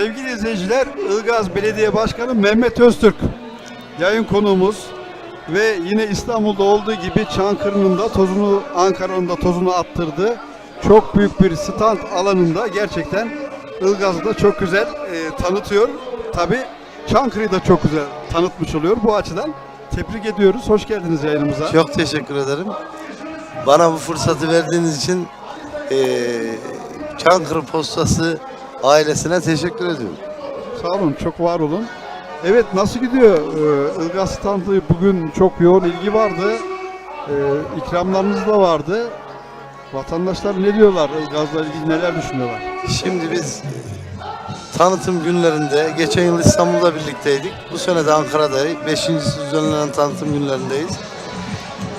Sevgili izleyiciler, Ilgaz Belediye Başkanı Mehmet Öztürk yayın konuğumuz ve yine İstanbul'da olduğu gibi Çankırı'nın da tozunu, Ankara'nın da tozunu attırdı. Çok büyük bir stand alanında gerçekten Ilgaz'ı da çok güzel e, tanıtıyor. Tabi Çankırı'yı da çok güzel tanıtmış oluyor bu açıdan. Tebrik ediyoruz. Hoş geldiniz yayınımıza. Çok teşekkür ederim. Bana bu fırsatı verdiğiniz için eee Çankırı Postası ailesine teşekkür ediyorum. Sağ olun, çok var olun. Evet, nasıl gidiyor? Ee, Ilgaz standı bugün çok yoğun ilgi vardı. Ee, ikramlarınız da vardı. Vatandaşlar ne diyorlar? Ilgaz'la ilgili neler düşünüyorlar? Şimdi biz tanıtım günlerinde, geçen yıl İstanbul'da birlikteydik. Bu sene de Ankara'da 5. düzenlenen tanıtım günlerindeyiz.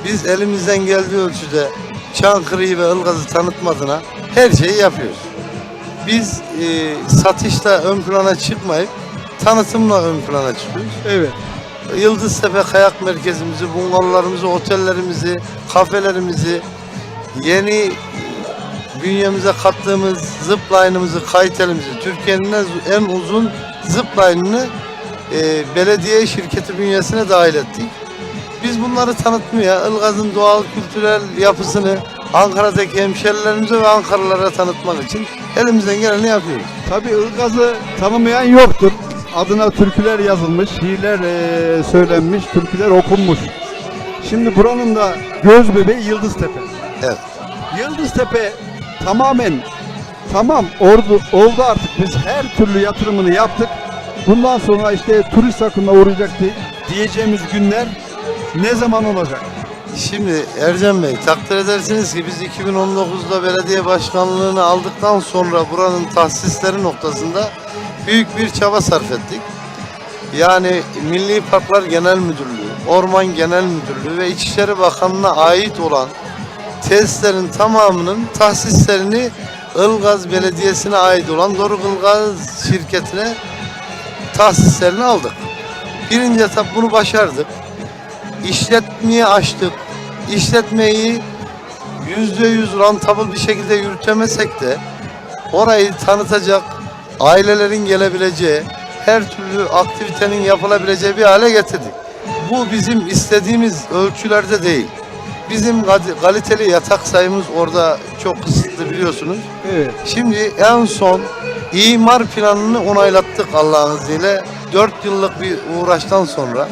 Biz elimizden geldiği ölçüde Çankırı'yı ve Ilgaz'ı tanıtma adına her şeyi yapıyoruz. Biz eee, satışta ön plana çıkmayıp tanıtımla ön plana çıkıyoruz. Evet, Yıldıztepe Kayak Merkezimizi, bungalowlarımızı, otellerimizi, kafelerimizi, yeni bünyemize kattığımız zipline'ımızı, kaytelimizi, Türkiye'nin en- uzun zipline'ını e, belediye şirketi bünyesine dahil ettik. Biz bunları tanıtmaya, Ilgaz'ın doğal kültürel yapısını Ankara'daki hemşerilerimize ve Ankaralılara tanıtmak için elimizden geleni yapıyoruz. tabii Ilgaz'ı tanımayan yoktur. Adına türküler yazılmış, şiirler eee, söylenmiş, türküler okunmuş. Şimdi buranın da göz bebeği Yıldıztepe. Evet. Yıldıztepe tamamen tamam ordu, oldu artık biz her türlü yatırımını yaptık. Bundan sonra işte turist akınına uğrayacak di- diyeceğimiz günler ne zaman olacak? Şimdi Ercan Bey takdir edersiniz ki biz 2019'da belediye başkanlığını aldıktan sonra buranın tahsisleri noktasında büyük bir çaba sarf ettik. Yani Milli Parklar Genel Müdürlüğü, Orman Genel Müdürlüğü ve İçişleri Bakanlığı'na ait olan tesislerin tamamının tahsislerini Ilgaz Belediyesi'ne ait olan Doruk Ilgaz şirketine tahsislerini aldık. Birinci etap bunu başardık işletmeyi açtık. İşletmeyi yüzde yüz rentable bir şekilde yürütemesek de orayı tanıtacak ailelerin gelebileceği her türlü aktivitenin yapılabileceği bir hale getirdik. Bu bizim istediğimiz ölçülerde değil. Bizim kaliteli yatak sayımız orada çok kısıtlı biliyorsunuz. Evet. Şimdi en son imar planını onaylattık Allah'ın izniyle. 4 yıllık bir uğraştan sonra.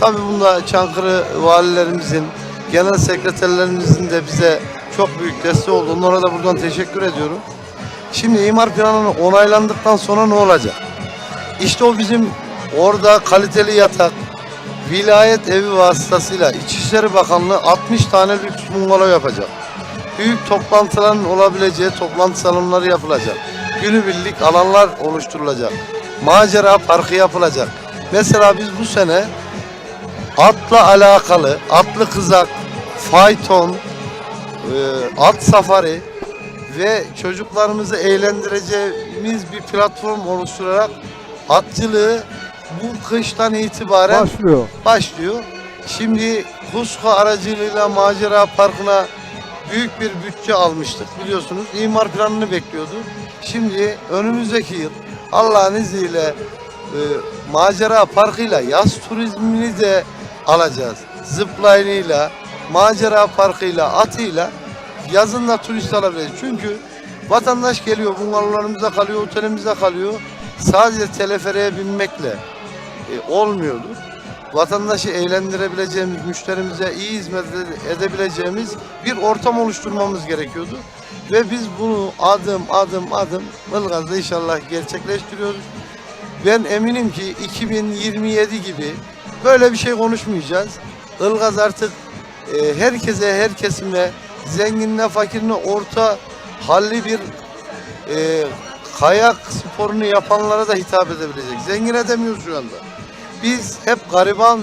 Tabii bunda Çankırı valilerimizin, genel sekreterlerimizin de bize çok büyük desteği oldu. Onlara da buradan teşekkür ediyorum. Şimdi imar planını onaylandıktan sonra ne olacak? İşte o bizim orada kaliteli yatak, vilayet evi vasıtasıyla İçişleri Bakanlığı 60 tane lüks bungalov yapacak büyük toplantıların olabileceği toplantı salonları yapılacak. Günübirlik alanlar oluşturulacak. Macera parkı yapılacak. Mesela biz bu sene atla alakalı, atlı kızak, fayton, e, at safari ve çocuklarımızı eğlendireceğimiz bir platform oluşturarak atçılığı bu kıştan itibaren Başlıyor. başlıyor. Şimdi Kuska aracılığıyla Macera Parkı'na büyük bir bütçe almıştık biliyorsunuz. İmar planını bekliyordu. Şimdi önümüzdeki yıl Allah'ın izniyle e, Macera Parkı'yla yaz turizmini de alacağız. Zipline'ıyla, Macera Parkı'yla, atıyla yazın da turist alabileceğiz. Çünkü vatandaş geliyor, bungalovlarımızda kalıyor, otelimizde kalıyor. Sadece teleferiğe binmekle e, olmuyordu. Vatandaşı eğlendirebileceğimiz, müşterimize iyi hizmet ede- edebileceğimiz bir ortam oluşturmamız gerekiyordu. Ve biz bunu adım adım adım Ilgaz'da inşallah gerçekleştiriyoruz. Ben eminim ki 2027 gibi böyle bir şey konuşmayacağız. Ilgaz artık e, herkese, her kesime, zenginine, fakirine orta halli bir e, kayak sporunu yapanlara da hitap edebilecek. Zengin edemiyoruz şu anda. Biz hep gariban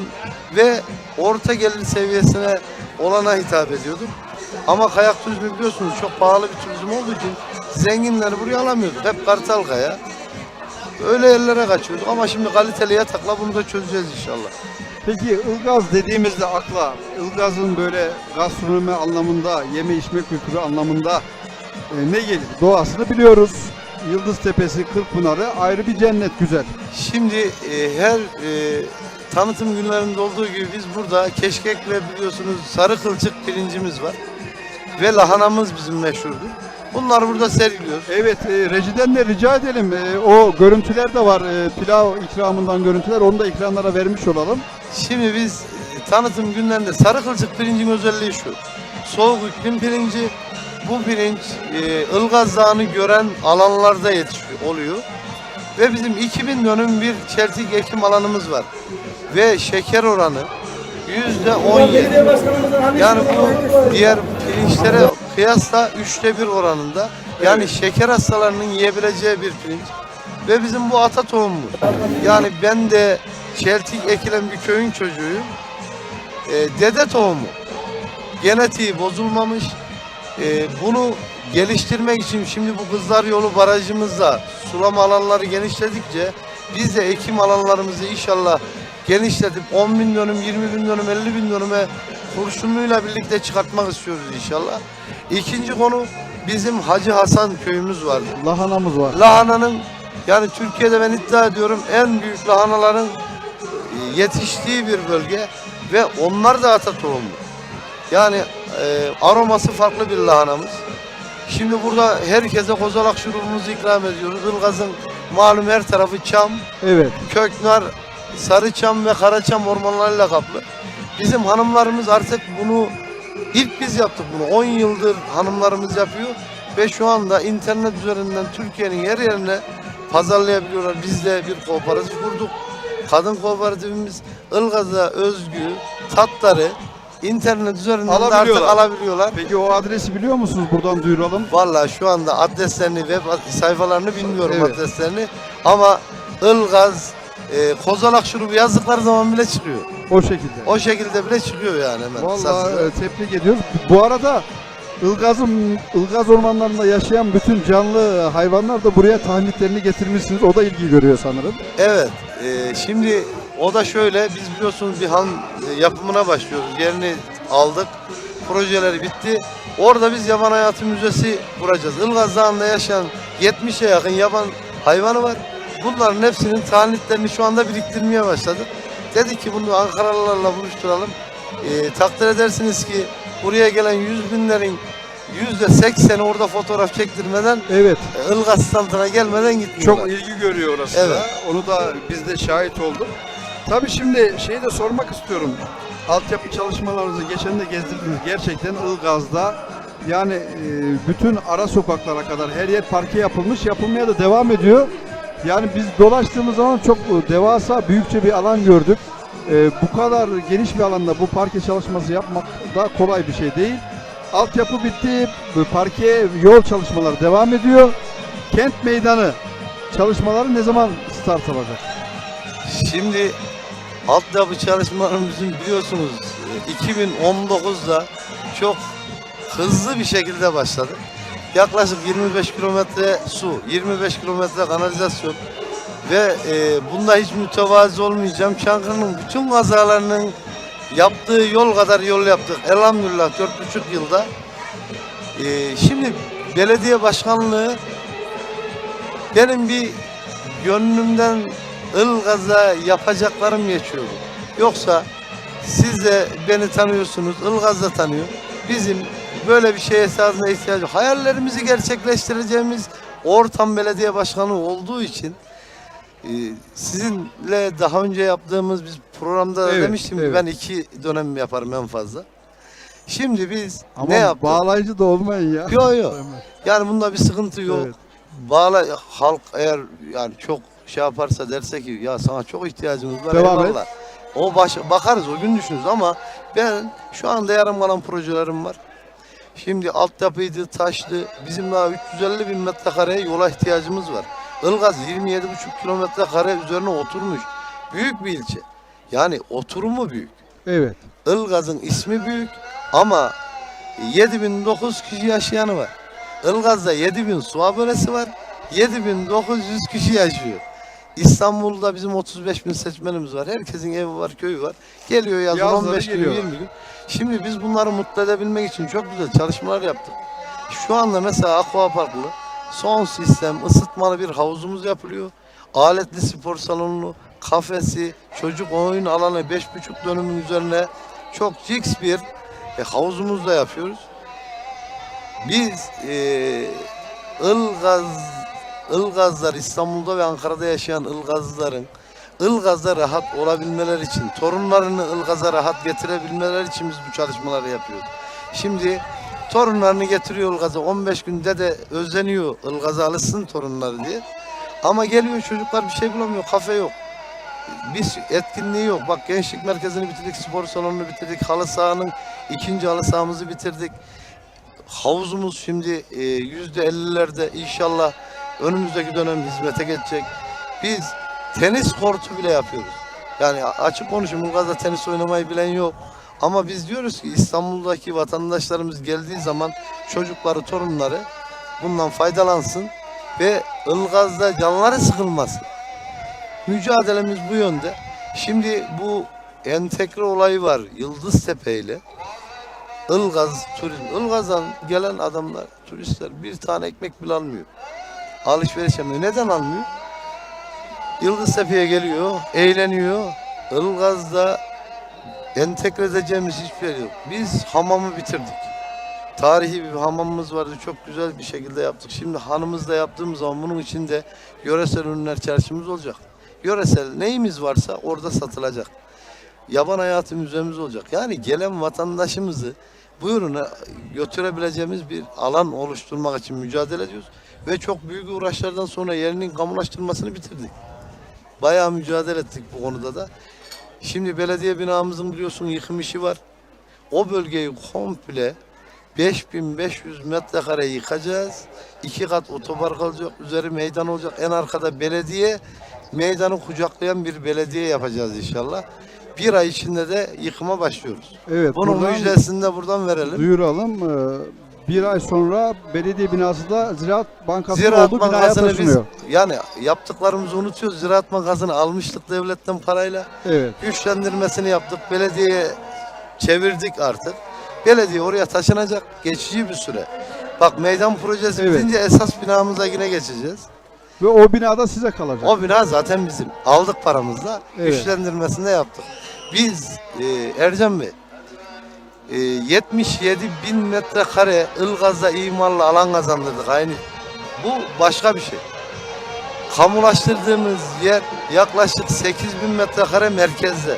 ve orta gelir seviyesine olana hitap ediyorduk. Ama kayak turizmi biliyorsunuz çok pahalı bir turizm olduğu için zenginleri buraya alamıyorduk. Hep kartal kaya. Öyle yerlere kaçıyorduk ama şimdi kaliteli yatakla bunu da çözeceğiz inşallah. Peki Ilgaz dediğimizde akla Ilgaz'ın böyle gastronomi anlamında, yeme içme kültürü anlamında e, ne gelir? Doğasını biliyoruz. Yıldız Tepesi, Kırkpınar'ı ayrı bir cennet güzel. Şimdi e, her e, tanıtım günlerinde olduğu gibi biz burada keşkek ve biliyorsunuz sarı kılçık pirincimiz var. Ve lahanamız bizim meşhurdur. Bunları burada sergiliyoruz. Evet, e, rejiden de rica edelim. E, o görüntüler de var. E, pilav ikramından görüntüler. Onu da ekranlara vermiş olalım. Şimdi biz e, tanıtım günlerinde sarı kılçık pirincin özelliği şu. Soğuk iklim pirinci. Bu pirinç e, Ilgaz Dağı'nı gören alanlarda yetişiyor oluyor. Ve bizim 2000 dönüm bir çeltik ekim alanımız var. Ve şeker oranı yüzde 17. Yani bu diğer pirinçlere kıyasla üçte bir oranında. Yani şeker hastalarının yiyebileceği bir pirinç. Ve bizim bu ata tohumumuz. Yani ben de çeltik ekilen bir köyün çocuğuyum. Ee, dede tohumu. Genetiği bozulmamış. Ee, bunu geliştirmek için şimdi bu Kızlar Yolu barajımızda sulama alanları genişledikçe biz de ekim alanlarımızı inşallah genişletip 10 bin dönüm, 20 bin dönüm, 50 bin dönüme kurşunluyla birlikte çıkartmak istiyoruz inşallah. İkinci konu bizim Hacı Hasan köyümüz var. Lahanamız var. Lahananın yani Türkiye'de ben iddia ediyorum en büyük lahanaların e, yetiştiği bir bölge ve onlar da ata tohumu. Yani e, aroması farklı bir lahanamız. Şimdi burada herkese kozalak şurubumuzu ikram ediyoruz. Ilgaz'ın malum her tarafı çam, Evet. köknar, sarı çam ve kara çam ormanlarıyla kaplı. Bizim hanımlarımız artık bunu ilk biz yaptık bunu. 10 yıldır hanımlarımız yapıyor ve şu anda internet üzerinden Türkiye'nin her yerine pazarlayabiliyorlar. Biz de bir kooperatif kurduk. Kadın kooperatifimiz Ilgaz'a özgü tatları internet üzerinden de artık Alabiliyorlar. alabiliyorlar. Peki o adresi biliyor musunuz? Buradan duyuralım. Vallahi şu anda adreslerini, web sayfalarını bilmiyorum Evet. adreslerini. Ama Ilgaz, e, kozalak şurubu yazdıkları zaman bile çıkıyor. O şekilde. O şekilde bile çıkıyor yani hemen. Vallahi satılıyor. e, tebrik ediyoruz. Bu arada Ilgaz'ın Ilgaz ormanlarında yaşayan bütün canlı hayvanlar da buraya tahnitlerini getirmişsiniz. O da ilgi görüyor sanırım. Evet. e, şimdi o da şöyle, biz biliyorsunuz bir han e, yapımına başlıyoruz. Yerini aldık. Projeleri bitti. Orada biz yaban hayatı müzesi kuracağız. Ilgaz Dağı'nda yaşayan 70'e yakın yaban hayvanı var. Bunların hepsinin tahnitlerini şu anda biriktirmeye başladık. Dedik ki bunu Ankaralılarla buluşturalım. E, takdir edersiniz ki buraya gelen yüz binlerin yüzde sekseni orada fotoğraf çektirmeden Evet. e, Ilgaz standına gelmeden gitmiyorlar. Çok ilgi görüyor orası Evet. da. Onu da biz de şahit olduk. Tabii şimdi şeyi de sormak istiyorum. Altyapı çalışmalarınızı geçen de gezdirdiniz. Gerçekten Ilgaz'da yani e, bütün ara sokaklara kadar her yer parke yapılmış. Yapılmaya da devam ediyor. Yani biz dolaştığımız zaman çok e, devasa, büyükçe bir alan gördük. E, bu kadar geniş bir alanda bu parke çalışması yapmak da kolay bir şey değil. Altyapı bitti. Parke yol çalışmaları devam ediyor. Kent meydanı çalışmaları ne zaman start alacak? Şimdi altyapı çalışmalarımızın biliyorsunuz e, 2019'da çok hızlı bir şekilde başladı. Yaklaşık 25 kilometre su, 25 kilometre kanalizasyon ve e, bunda hiç mütevazi olmayacağım. Çankırı'nın bütün kazalarının yaptığı yol kadar yol yaptık. Elhamdülillah 4,5 yılda. E, şimdi belediye başkanlığı benim bir gönlümden Ilgaz'a yapacaklarım geçiyor. Yoksa siz de beni tanıyorsunuz, Ilgaz da tanıyor. Bizim böyle bir şeye esasında ihtiyacı yok. Hayallerimizi gerçekleştireceğimiz ortam belediye başkanı olduğu için e, sizinle daha önce yaptığımız biz programda da Evet, demiştim ki evet. ben iki dönem yaparım en fazla. Şimdi biz Ama ne yaptık? bağlayıcı da olmayın ya. Yok yok. Yani bunda bir sıkıntı yok. Evet. Bağla halk eğer yani çok şey yaparsa derse ki ya sana çok ihtiyacımız var Devam et. eyvallah. O baş, bakarız o gün düşünürüz ama ben şu anda yarım kalan projelerim var. Şimdi altyapıydı, taştı. Bizim daha 350 bin metrekare yola ihtiyacımız var. Ilgaz 27,5 kilometre kare üzerine oturmuş. Büyük bir ilçe. Yani oturumu büyük. Evet. Ilgaz'ın ismi büyük ama 7009 kişi yaşayanı var. Ilgaz'da 7000 su abonesi var. 7900 kişi yaşıyor. İstanbul'da bizim 35 bin seçmenimiz var. Herkesin evi var, köyü var. Geliyor yazın Yazları 15 gün, 20 geliyorlar. gün. Şimdi biz bunları mutlu edebilmek için çok güzel çalışmalar yaptık. Şu anda mesela Aqua Parklı son sistem ısıtmalı bir havuzumuz yapılıyor. Aletli spor salonu, kafesi, çocuk oyun alanı 5,5 dönümün üzerine çok ciks bir e, havuzumuz da yapıyoruz. Biz e, Ilgaz Ilgazlar İstanbul'da ve Ankara'da yaşayan Ilgazlıların Ilgaz'da rahat olabilmeleri için, torunlarını Ilgaz'a rahat getirebilmeleri için biz bu çalışmaları yapıyoruz. Şimdi torunlarını getiriyor Ilgaz'a 15 günde de özleniyor Ilgaz'a alışsın torunları diye. Ama geliyor çocuklar bir şey bulamıyor, kafe yok. Bir etkinliği yok. Bak gençlik merkezini bitirdik, spor salonunu bitirdik, halı sahanın ikinci halı sahamızı bitirdik. Havuzumuz şimdi e, yüzde ellilerde inşallah önümüzdeki dönem hizmete geçecek. Biz tenis kortu bile yapıyoruz. Yani açık konuşayım Ulgaz'da tenis oynamayı bilen yok. Ama biz diyoruz ki İstanbul'daki vatandaşlarımız geldiği zaman çocukları, torunları bundan faydalansın ve Ilgaz'da canları sıkılmasın. Mücadelemiz bu yönde. Şimdi bu entegre olayı var Yıldız Tepe ile. Ilgaz turizm. Ilgaz'dan gelen adamlar, turistler bir tane ekmek bile almıyor. Alışveriş yapmıyor. Neden almıyor? Yıldız Tepe'ye geliyor, eğleniyor. Ilgaz'da entegre edeceğimiz hiçbir yer yok. Biz hamamı bitirdik. Tarihi bir hamamımız vardı. Çok güzel bir şekilde yaptık. Şimdi hanımızda yaptığımız zaman bunun içinde yöresel ürünler çarşımız olacak. Yöresel neyimiz varsa orada satılacak. Yaban hayatı müzemiz olacak. Yani gelen vatandaşımızı bu ürüne götürebileceğimiz bir alan oluşturmak için mücadele ediyoruz. Ve çok büyük uğraşlardan sonra yerinin kamulaştırmasını bitirdik. Bayağı mücadele ettik bu konuda da. Şimdi belediye binamızın biliyorsun yıkım işi var. O bölgeyi komple 5500 metrekare yıkacağız. İki kat otopark olacak, üzeri meydan olacak. En arkada belediye, meydanı kucaklayan bir belediye yapacağız inşallah. Bir ay içinde de yıkıma başlıyoruz. Evet, Bunun buradan müjdesini de buradan verelim. duyuralım. Ee, Bir ay sonra belediye binası da Ziraat Bankası Ziraat oldu binaya Bankası'nı biz taşınıyor. yani yaptıklarımızı unutuyoruz. Ziraat Bankası'nı almıştık devletten parayla. Evet. Güçlendirmesini yaptık. Belediyeye çevirdik artık. Belediye oraya taşınacak geçici bir süre. Bak meydan projesi Evet. bitince esas binamıza yine geçeceğiz. Ve o binada size kalacak. O bina zaten bizim. Aldık paramızla. Evet. Güçlendirmesini de yaptık. Biz e, Ercan Bey e, 77 bin metrekare Ilgaz'da imarlı alan kazandırdık aynı. Bu başka bir şey. Kamulaştırdığımız yer yaklaşık 8 bin metrekare merkezde.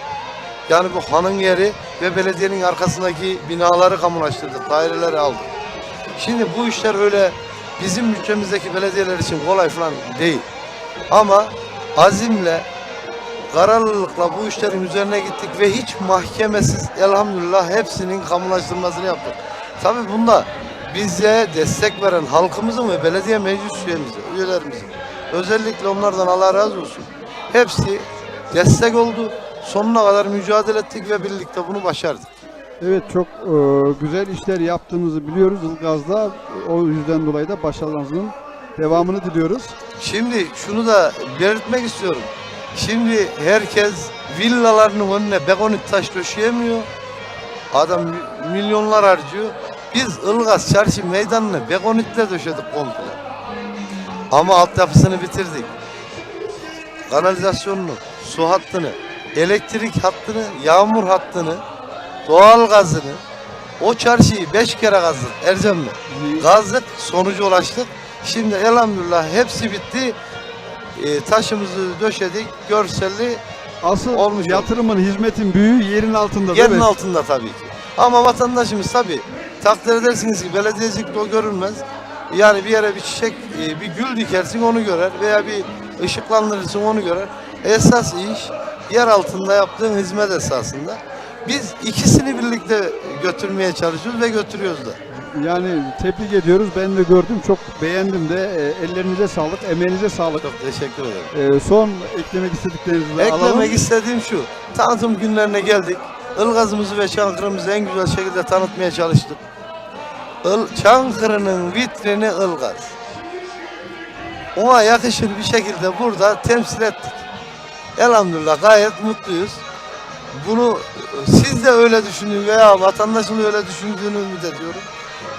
Yani bu hanın yeri ve belediyenin arkasındaki binaları kamulaştırdık, daireleri aldık. Şimdi bu işler öyle bizim ülkemizdeki belediyeler için kolay falan değil. Ama azimle, kararlılıkla bu işlerin üzerine gittik ve hiç mahkemesiz elhamdülillah hepsinin kamulaştırmasını yaptık. Tabii bunda bize destek veren halkımızın ve belediye meclis üyemizi, üyelerimizin özellikle onlardan Allah razı olsun. Hepsi destek oldu. Sonuna kadar mücadele ettik ve birlikte bunu başardık. Evet çok e, güzel işler yaptığınızı biliyoruz Ilgaz'da. O yüzden dolayı da başarılarınızın devamını diliyoruz. Şimdi şunu da belirtmek istiyorum. Şimdi herkes villalarının önüne begonit taş döşeyemiyor. Adam mi- milyonlar harcıyor. Biz Ilgaz Çarşı meydanını begonitle döşedik komple. Ama altyapısını bitirdik. Kanalizasyonunu, su hattını, elektrik hattını, yağmur hattını, doğal gazını, o çarşıyı beş kere kazdık Ercan Bey. Kazdık, sonuca ulaştık. Şimdi elhamdülillah hepsi bitti. E, taşımızı döşedik, görselli Asıl Olmuş yatırımın, hizmetin büyüğü yerin altında değil yerin mi? altında tabii ki. Ama vatandaşımız tabii takdir edersiniz ki belediyecilikte o görülmez. Yani bir yere bir çiçek, e, bir gül dikersin onu görer veya bir ışıklandırırsın onu görer. Esas iş yer altında yaptığın hizmet esasında. Biz ikisini birlikte götürmeye çalışıyoruz ve götürüyoruz da. Yani tebrik ediyoruz. Ben de gördüm. Çok beğendim de. E, ellerinize sağlık, emeğinize sağlık. Çok teşekkür ederim. E, son eklemek istediklerinizi de Eklemek alalım. istediğim şu. Tanıtım günlerine geldik. Ilgazımızı ve Çankırı'mızı en güzel şekilde tanıtmaya çalıştık. Il, Çankırı'nın vitrini Ilgaz. Ona yakışır bir şekilde burada temsil ettik. Elhamdülillah gayet mutluyuz. Bunu e, siz de öyle düşünün veya vatandaşın da öyle düşündüğünü ümit ediyorum.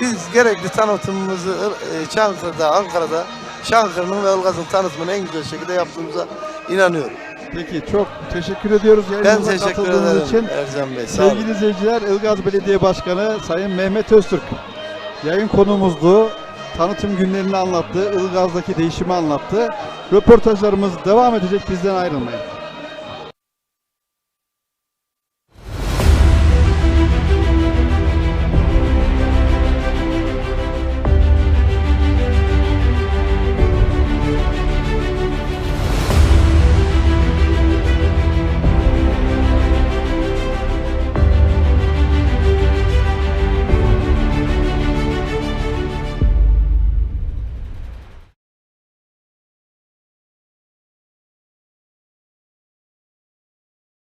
Biz gerekli tanıtımımızı e, Çankırı'da, Ankara'da Çankırı'nın ve Ilgaz'ın tanıtımını en güzel şekilde yaptığımıza inanıyorum. Peki çok teşekkür ediyoruz Ben yayınımıza teşekkür katıldığınız ederim için. Ercan Bey. Sağ olun. Sevgili izleyiciler, Ilgaz Belediye Başkanı Sayın Mehmet Öztürk yayın konumuzdu. Tanıtım günlerini anlattı, Ilgaz'daki değişimi anlattı. Röportajlarımız devam edecek, bizden ayrılmayın.